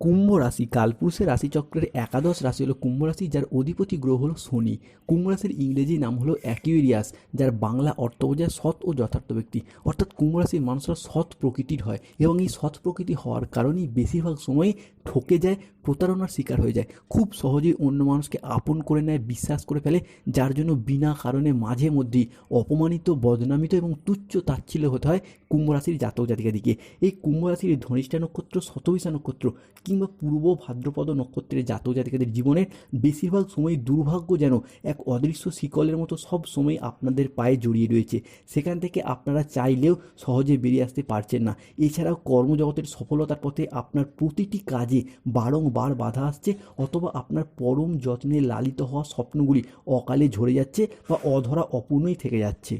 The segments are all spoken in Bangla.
কুম্ভ রাশি, কালপুরুষের রাশিচক্রের একাদশ রাশি হলো কুম্ভ রাশি, যার অধিপতি গ্রহ হলো শনি। কুম্ভ রাশির ইংরেজি নাম হলো অ্যাকিউরিয়াস যার বাংলা অর্থ বোঝায় সৎ ও যথার্থ ব্যক্তি। অর্থাৎ কুম্ভ রাশির মানুষরা সৎ প্রকৃতির হয় এবং এই সৎ প্রকৃতি হওয়ার কারণেই বেশিরভাগ সময় ঠকে যায়, প্রতারণার শিকার হয়ে যায়। খুব সহজেই অন্য মানুষকে আপন করে নেয়, বিশ্বাস করে ফেলে, যার জন্য বিনা কারণে মাঝে মধ্যেই অপমানিত, বদনামিত এবং তুচ্ছ তাচ্ছিল্য হতে হয় কুম্ভ রাশির জাতক জাতিকাদিকে। এই কুম্ভ রাশির ধনিষ্ঠা নক্ষত্র শতবিশা নক্ষত্র কিংবা পূর্ব ভাদ্রপদ নক্ষত্রের জাতক জাতিকাদের জীবনের বেশিরভাগ সময় দুর্ভাগ্য যেন এক অদৃশ্য শিকলের মতো সব সময় আপনাদের পায়ে জড়িয়ে রয়েছে। সেখান থেকে আপনারা চাইলেও সহজে বেরিয়ে আসতে পারছেন না। এছাড়াও কর্মজগতের সফলতার পথে আপনার প্রতিটি কাজে বারংবার বাধা আসছে অথবা আপনার পরম যত্নে লালিত হওয়া স্বপ্নগুলি অকালে ঝরে যাচ্ছে বা অধরা অপূর্ণই থেকে যাচ্ছে।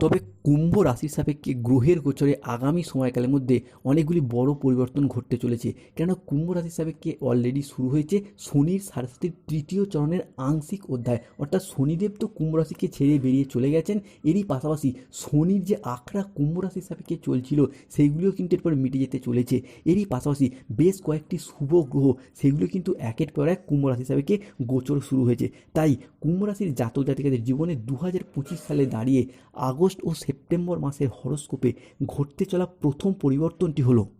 তবে কুম্ভ রাশির সাপেক্ষে গ্রহের গোচরে আগামী সময়কালের মধ্যে অনেকগুলি বড় পরিবর্তন ঘটতে চলেছে। কেন কুম্ভ রাশির সাপেক্ষে অলরেডি শুরু হয়েছে শনির সাড়ে সাতির তৃতীয় চরণের আংশিক অধ্যায়। অর্থাৎ শনিদেব তো কুম্ভ রাশিকে ছেড়ে বেরিয়ে চলে গেছেন। এরই পাশাপাশি শনির যে আখড়া কুম্ভ রাশির সাপেক্ষে চলছিল সেইগুলিও কিন্তু এরপর মিটে যেতে চলেছে। এরই পাশাপাশি বেশ কয়েকটি শুভ গ্রহ, সেগুলো কিন্তু একের পর এক কুম্ভ রাশি সাপেক্ষে গোচর শুরু হয়েছে। তাই কুম্ভ রাশির জাতক জাতিকাদের জীবনে দু হাজার পঁচিশ সালে দাঁড়িয়ে আগস্ট ও সেপ্টেম্বর মাসের হরস্কোপে ঘটতে চলা প্রথম পরিবর্তনটি হলো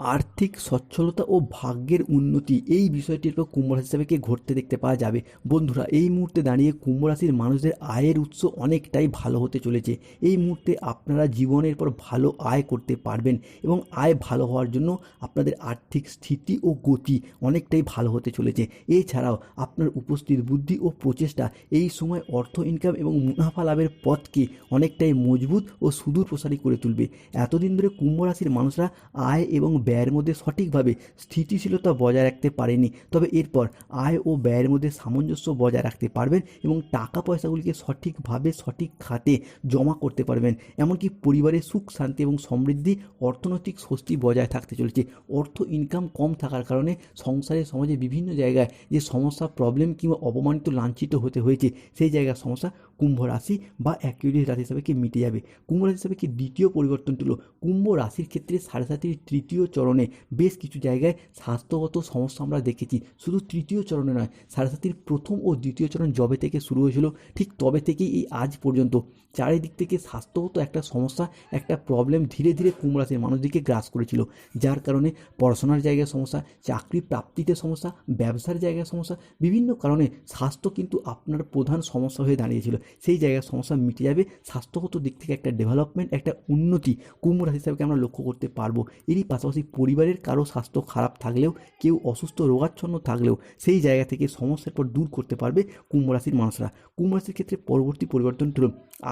আর্থিক সচ্ছলতা ও ভাগ্যের উন্নতি, এই বিষয়টির উপর কুম্ভ রাশি হিসাবে ঘটতে দেখতে পাওয়া যাবে? বন্ধুরা, এই মুহূর্তে দাঁড়িয়ে কুম্ভ রাশির মানুষদের আয়ের উৎস অনেকটাই ভালো হতে চলেছে। এই মুহূর্তে আপনারা জীবনের পর ভালো আয় করতে পারবেন এবং আয় ভালো হওয়ার জন্য আপনাদের আর্থিক স্থিতি ও গতি অনেকটাই ভালো হতে চলেছে। এছাড়াও আপনার উপস্থিত বুদ্ধি ও প্রচেষ্টা এই সময় অর্থ ইনকাম এবং মুনাফা লাভের পথকে অনেকটাই মজবুত ও সুদূর প্রসারী করে তুলবে। এতদিন ধরে কুম্ভ রাশির মানুষরা আয় এবং ব্যয়ের মধ্যে সঠিকভাবে স্থিতিশীলতা বজায় রাখতে পারেনি। তবে এরপর আয় ও ব্যয়ের মধ্যে সামঞ্জস্য বজায় রাখতে পারবেন এবং টাকা পয়সাগুলিকে সঠিকভাবে সঠিক খাতে জমা করতে পারবেন। এমনকি পরিবারের সুখ, শান্তি এবং সমৃদ্ধি, অর্থনৈতিক স্বস্তি বজায় থাকতে চলেছে। অর্থ ইনকাম কম থাকার কারণে সংসারে, সমাজে বিভিন্ন জায়গায় যে সমস্যা প্রবলেম কিংবা অপমানিত, লাঞ্ছিত হতে হয়েছে, সেই জায়গার সমস্যা কুম্ভ রাশি বা অ্যাকিউরিয়াস রাশি হিসাবে কি মিটে যাবে। কুম্ভ রাশি হিসাবে কি দ্বিতীয় পরিবর্তনটি হলো কুম্ভ রাশির ক্ষেত্রে সাড়ে সাতির তৃতীয় চরণে বেশ কিছু জায়গায় স্বাস্থ্যগত সমস্যা আমরা দেখেছি। শুধু তৃতীয় চরণে নয় সাড়ে সাতির প্রথম ও দ্বিতীয় চরণ জবে থেকে শুরু হয়েছিল, ঠিক তবে থেকেই এই আজ পর্যন্ত। চারিদিক থেকে স্বাস্থ্যগত একটা সমস্যা, একটা প্রবলেম ধীরে ধীরে কুম্ভ রাশির মানুষদিকে গ্রাস করেছিল। যার কারণে পড়াশোনার জায়গায় সমস্যা, চাকরি প্রাপ্তিতে সমস্যা, ব্যবসার জায়গায় সমস্যা, বিভিন্ন কারণে স্বাস্থ্য কিন্তু আপনার প্রধান সমস্যা হয়ে দাঁড়িয়েছিল। সেই জায়গার সমস্যা মিটে যাবে। স্বাস্থ্যগত দিক থেকে একটা ডেভেলপমেন্ট একটা উন্নতি কুম্ভ রাশি হিসাবে আমরা লক্ষ্য করতে পারব? এরই পাশাপাশি পরিবারের কারও স্বাস্থ্য খারাপ থাকলেও, কেউ অসুস্থ, রোগাচ্ছন্ন থাকলেও সেই জায়গা থেকে সমস্যার পর দূর করতে পারবে কুম্ভ রাশির মানুষরা। কুম্ভ রাশির ক্ষেত্রে পরবর্তী পরিবর্তন হল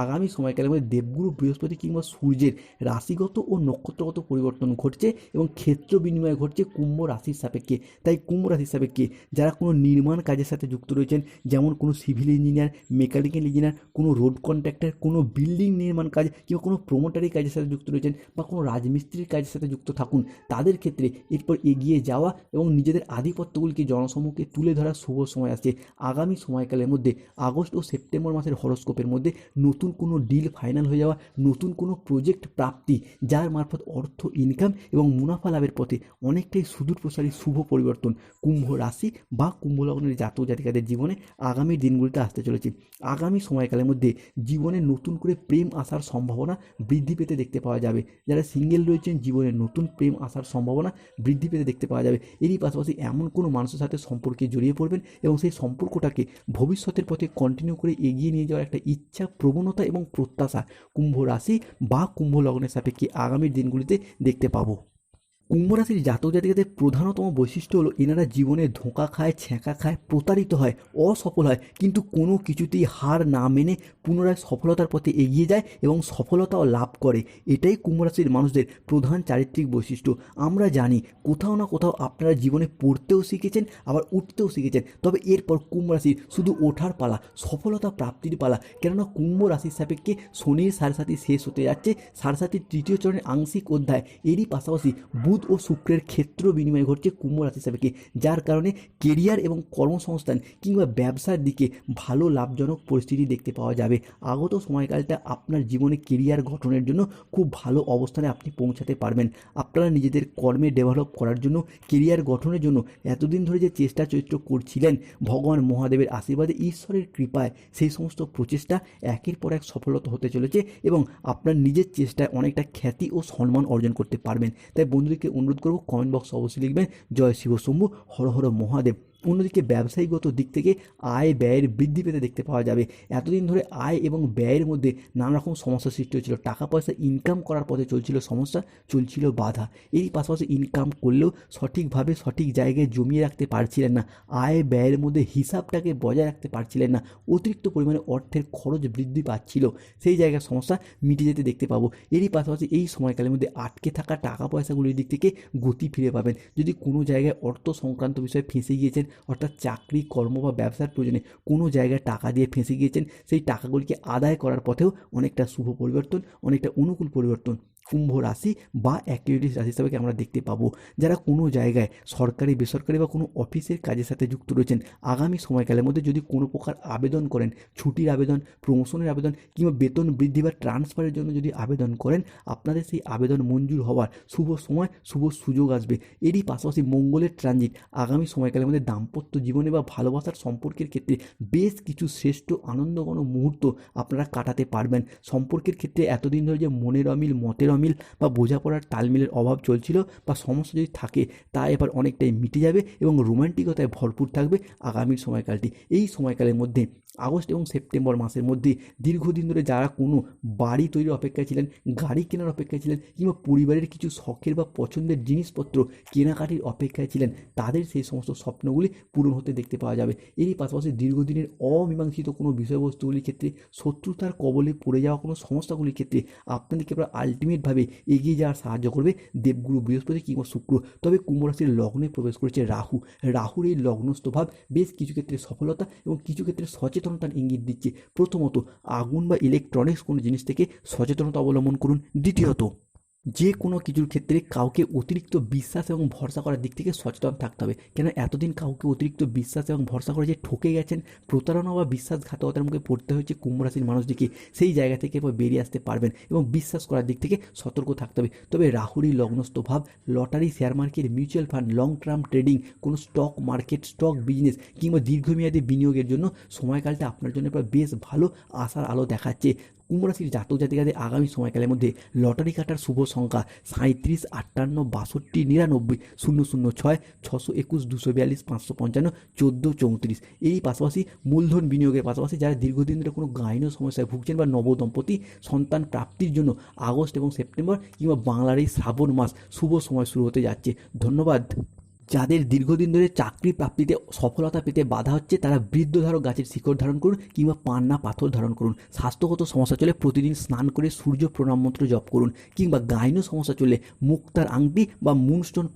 আগামী সময়কালের মধ্যে দেবগুরু, বৃহস্পতি কিংবা সূর্যের রাশিগত ও নক্ষত্রগত পরিবর্তন ঘটছে এবং ক্ষেত্র বিনিময় ঘটছে কুম্ভ রাশির সাপেক্ষে। তাই কুম্ভ রাশির সাপেক্ষে যারা কোনো নির্মাণ কাজের সাথে যুক্ত রয়েছেন, যেমন কোনো সিভিল ইঞ্জিনিয়ার, মেকানিক্যাল ইঞ্জিনিয়ার, কোনো রোড কন্ট্রাক্টর, কোনো বিল্ডিং নির্মাণ কাজ কিংবা কোনো প্রমোটারি কাজের সাথে যুক্ত রয়েছেন বা কোনো রাজমিস্ত্রির কাজের সাথে যুক্ত থাকুন তাদের ক্ষেত্রে এরপর এগিয়ে যাওয়া এবং নিজেদের আধিপত্যগুলিকে জনসমক্ষে তুলে ধরার শুভ সময় আসছে। আগামী সময়কালের মধ্যে আগস্ট ও সেপ্টেম্বর মাসের হরস্কোপের মধ্যে নতুন কোনো ডিল ফাইনাল হয়ে যাওয়া, নতুন কোনো প্রজেক্ট প্রাপ্তি, যার মারফত অর্থ ইনকাম এবং মুনাফা লাভের পথে অনেকটাই সুদূর প্রসারী শুভ পরিবর্তন কুম্ভ রাশি বা কুম্ভ লগ্নের জাতক জাতিকাদের জীবনে আগামী দিনগুলিতে আসতে চলেছে। আগামী সময়কালের মধ্যে জীবনে নতুন করে প্রেম আসার সম্ভাবনা বৃদ্ধি পেতে দেখতে পাওয়া যাবে। যারা সিঙ্গেল রয়েছেন, জীবনে নতুন প্রেম আসার সম্ভাবনা বৃদ্ধি পেতে দেখতে পাওয়া যাবে। এরই পাশাপাশি এমন কোনো মানুষের সাথে সম্পর্কে জড়িয়ে পড়বেন এবং সেই সম্পর্কটাকে ভবিষ্যতের পথে কন্টিনিউ করে এগিয়ে নিয়ে যাওয়ার একটা ইচ্ছা, প্রবণতা এবং প্রত্যাশা কুম্ভ রাশি বা কুম্ভ লগ্নের সাপেক্ষে আগামীর দিনগুলিতে দেখতে পাবো। কুম্ভ রাশির জাতক জাতিকাদের প্রধানতম বৈশিষ্ট্য হলো এনারা জীবনে ধোঁকা খায়, ছ্যাঁকা খায়, প্রতারিত হয়, অসফল হয়। কিন্তু কোনো কিছুতেই হার না মেনে পুনরায় সফলতার পথে এগিয়ে যায় এবং সফলতাও লাভ করে। এটাই কুম্ভ রাশির মানুষদের প্রধান চারিত্রিক বৈশিষ্ট্য। আমরা জানি কোথাও না কোথাও আপনারা জীবনে পড়তেও শিখেছেন, আবার উঠতেও শিখেছেন। তবে এরপর কুম্ভ রাশির শুধু ওঠার পালা, সফলতা প্রাপ্তির পালা। কেননা কুম্ভ রাশির সাপেক্ষে শনির সাড়ে সাথী শেষ হতে যাচ্ছে। সাড়ে সাতির তৃতীয় চরণের আংশিক অধ্যায়। এরই পাশাপাশি বুধ বুধ ও শুক্রের ক্ষেত্র বিনিময় ঘটছে কুম্ভ রাশি সাপেক্ষে যার কারণে কেরিয়ার এবং কর্মসংস্থান কিংবা ব্যবসার দিকে ভালো লাভজনক পরিস্থিতি দেখতে পাওয়া যাবে। আগত সময়কালটা আপনার জীবনে কেরিয়ার গঠনের জন্য খুব ভালো অবস্থানে আপনি পৌঁছাতে পারবেন। আপনারা নিজেদের কর্মে ডেভেলপ করার জন্য, কেরিয়ার গঠনের জন্য এতদিন ধরে যে চেষ্টা চরিত্র করছিলেন, ভগবান মহাদেবের আশীর্বাদে ঈশ্বরের কৃপায় সেই সমস্ত প্রচেষ্টা একের পর এক সফলতা হতে চলেছে এবং আপনার নিজের চেষ্টায় অনেকটা খ্যাতি ও সম্মান অর্জন করতে পারবেন। তাই বন্ধুদেরকে অনুরোধ করব কমেন্ট বক্স অবশ্যই লিখবেন। জয় শিব শম্ভু হর হর মহাদেব। অন্যদিকে ব্যবসায়ীগত দিক থেকে আয় ব্যয়ের বৃদ্ধি পেতে দেখতে পাওয়া যাবে। এতদিন ধরে আয় এবং ব্যয়ের মধ্যে নানা রকম সমস্যার সৃষ্টি হচ্ছিল টাকা পয়সা ইনকাম করার পথে চলছিল সমস্যা, চলছিল বাধা। এরই পাশাপাশি ইনকাম করলেও সঠিকভাবে সঠিক জায়গায় জমিয়ে রাখতে পারছিলেন না। আয় ব্যয়ের মধ্যে হিসাবটাকে বজায় রাখতে পারছিলেন না। অতিরিক্ত পরিমাণে অর্থের খরচ বৃদ্ধি পাচ্ছিল। সেই জায়গার সমস্যা মিটে যেতে দেখতে পাবো। এরই পাশাপাশি এই সময়কালের মধ্যে আটকে থাকা টাকা পয়সাগুলির দিক থেকে গতি ফিরে পাবেন। যদি কোনো জায়গায় অর্থ সংক্রান্ত বিষয়ে ফেঁসে গিয়েছেন অর্থাৎ চাকরি, কর্ম বা ব্যবসার প্রয়োজনে কোনো জায়গায় টাকা দিয়ে ফেঁসে গিয়েছেন, সেই টাকাগুলিকে আদায় করার পথেও অনেকটা শুভ পরিবর্তন, অনেকটা অনুকূল পরিবর্তন। কুম্ভ রাশি বা অ্যাক্টিভিটিস রাশি হিসাবে আমরা দেখতে পাবো? যারা কোনো জায়গায় সরকারি, বেসরকারি বা কোনো অফিসের কাজের সাথে যুক্ত রয়েছেন, আগামী সময়কালের মধ্যে যদি কোনো প্রকার আবেদন করেন, ছুটির আবেদন প্রমোশনের আবেদন কিংবা বেতন বৃদ্ধি বা ট্রান্সফারের জন্য যদি আবেদন করেন, আপনাদের সেই আবেদন মঞ্জুর হওয়ার শুভ সময়, শুভ সুযোগ আসবে। এরই পাশাপাশি মঙ্গলের ট্রানজিট আগামী সময়কালের মধ্যে দাম্পত্য জীবনে বা ভালোবাসার সম্পর্কের ক্ষেত্রে বেশ কিছু শ্রেষ্ঠ আনন্দঘন মুহূর্ত আপনারা কাটাতে পারবেন। সম্পর্কের ক্ষেত্রে এতদিন ধরে যে মনের অমিল, মতের অমিল বা বোঝাপড়ার তালমিলের অভাব চলছিল বা সমস্যা যদি থাকে, তা এবার অনেকটাই মিটে যাবে এবং রোমান্টিকতায় ভরপুর থাকবে আগামী সময়কালটি। এই সময়কালের মধ্যে আগস্ট এবং সেপ্টেম্বর মাসের মধ্যে দীর্ঘদিন ধরে যারা কোনো বাড়ি তৈরির অপেক্ষায় ছিলেন, গাড়ি কেনার অপেক্ষায় ছিলেন কিংবা পরিবারের কিছু শখের বা পছন্দের জিনিসপত্র কেনাকাটির অপেক্ষায় ছিলেন, তাদের সেই সমস্ত স্বপ্নগুলি পূরণ হতে দেখতে পাওয়া যাবে। এরই পাশাপাশি দীর্ঘদিনের অমীমাংসিত কোনো বিষয়বস্তুগুলির ক্ষেত্রে, শত্রুতার কবলে পড়ে যাওয়া কোনো সমস্যাগুলির ক্ষেত্রে আপনাদেরকে এবার আলটিমেটভাবে এগিয়ে যাওয়ার সাহায্য করবে দেবগুরু বৃহস্পতি কিংবা শুক্র। তবে কুম্ভ রাশির লগ্নে প্রবেশ করেছে রাহু। রাহুর এই লগ্নস্থ ভাব বেশ কিছু ক্ষেত্রে সফলতা এবং কিছু ক্ষেত্রে সচেতনতার ইঙ্গিত দিচ্ছে। প্রথমত আগুন বা ইলেকট্রনিক্স কোনো জিনিস থেকে সচেতনতা অবলম্বন করুন। দ্বিতীয়ত যে কোনো কিছুর ক্ষেত্রে কাউকে অতিরিক্ত বিশ্বাস এবং ভরসা করার দিক থেকে সচেতন থাকতে হবে। কেন এতদিন কাউকে অতিরিক্ত বিশ্বাস এবং ভরসা করে যে ঠকে গেছেন, প্রতারণা বা বিশ্বাসঘাতকতার মুখে পড়তে হয়েছে কুম্ভ রাশির মানুষটিকে সেই জায়গা থেকে এবার বেরিয়ে আসতে পারবেন এবং বিশ্বাস করার দিক থেকে সতর্ক থাকতে হবে। তবে রাহুরই লগ্নস্থ ভাব, lottery share market mutual fund long term trading কোনো স্টক মার্কেট স্টক বিজনেস কিংবা দীর্ঘমেয়াদী বিনিয়োগের জন্য সময়কালটা আপনার জন্য এবার বেশ ভালো আশার আলো দেখাচ্ছে। কুম্ভ রাশির জাতক জাতিকাদের আগামী সময়কালের মধ্যে লটারি কাটার শুভ সংখ্যা সাঁত্রিশ আটান্ন, বাষট্টি, নিরানব্বই, শূন্য শূন্য, ছয়, ছশো একুশ, দুশো বিয়াল্লিশ, পাঁচশো পঞ্চান্ন, চোদ্দ, চৌত্রিশ। এই পাশাপাশি মূলধন বিনিয়োগের পাশাপাশি যারা দীর্ঘদিন ধরে কোনো গাইনীয় সমস্যায় ভুগছেন বা নবদম্পতি, সন্তান প্রাপ্তির জন্য আগস্ট এবং সেপ্টেম্বর কিংবা বাংলার এই শ্রাবণ মাস শুভ সময় শুরু হতে যাচ্ছে। ধন্যবাদ। যাদের দীর্ঘদিন ধরে চাকরি প্রাপ্তিতে সফলতা পেতে বাধা হচ্ছে, তারা বৃদ্ধ ধারক গাছের শিকড় ধারণ করুন কিংবা পান্না পাথর ধারণ করুন। স্বাস্থ্যগত সমস্যা চলে প্রতিদিন স্নান করে সূর্য প্রণাম মন্ত্র জপ করুন কিংবা গাইনো সমস্যা চলে মুক্তার আংটি বা মুনস্টোন